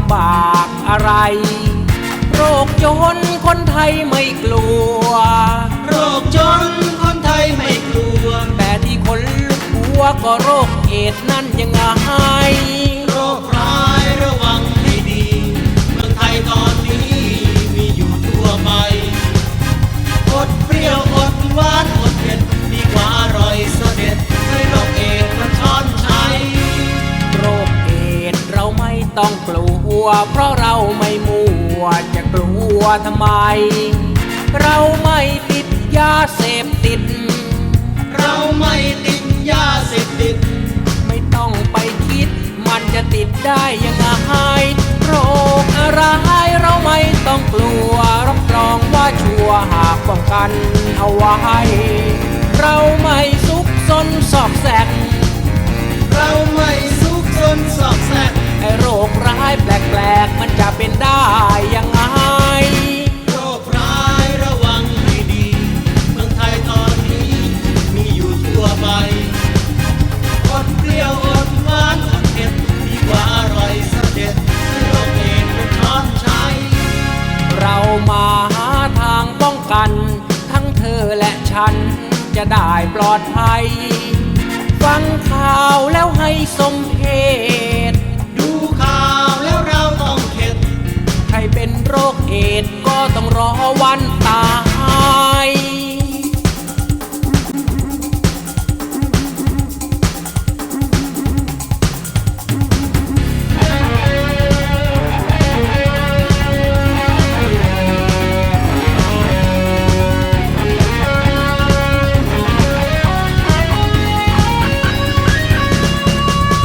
ำบากอะไร โรคจนคนไทยไม่กลัว โรคจนคนไทยไม่กลัว แต่ที่คนลุกหัวก็โรคเอดส์นั่นยังไงโรคร้ายระวังให้ดี เมืองไทยตอนนี้มีอยู่ทั่วไปอดเปรี้ยวอดหวานอดเผ็ดดีกว่าอร่อยเสด็จให้โรคเอดส์มันช้อนชัยโรคเอดส์เราไม่ต้องกลัว เพราะเราไม่มัวจะกลัวทำไม เราไม่ติดยาเสพติด เราไม่ติดยาเสพติด ไม่ต้องไปคิด มันจะติดได้ยังไงโรคอะไรเราไม่ต้องกลัวรับรองว่าชัวร์หากป้องกันเอาไว้ เป็นได้ยังไงโรคร้ายระวังให้ดี เมืองไทยตอนนี้มีอยู่ทั่วไปอดเปรี้ยวอดหวานอดเผ็ดดีกว่าอร่อยสเด็จให้โรคเอดส์มันช้อนชัยเรามาหาทางป้องกัน ทั้งเธอและฉันจะได้ปลอดภัย ฟังข่าวแล้วให้ วันตาย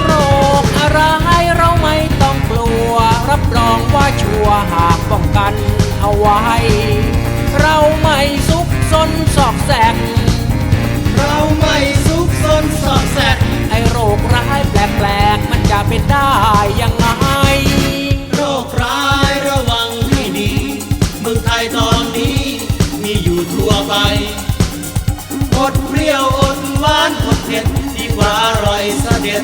โรคอะไรเราไม่ต้องกลัวรับรองว่าชัวร์หากป้องกันเอาไว้ ไม่ซุกซนสอกแสก เราไม่ซุกซนสอดแสก ไอโรคร้ายแปลกๆ มันจะเป็นได้ยังไง โรคร้ายระวังให้ดี เมืองไทยตอนนี้มีอยู่ทั่วไปอดเปรี้ยวอดหวานอดเผ็ดดีกว่าอร่อยเสด็จ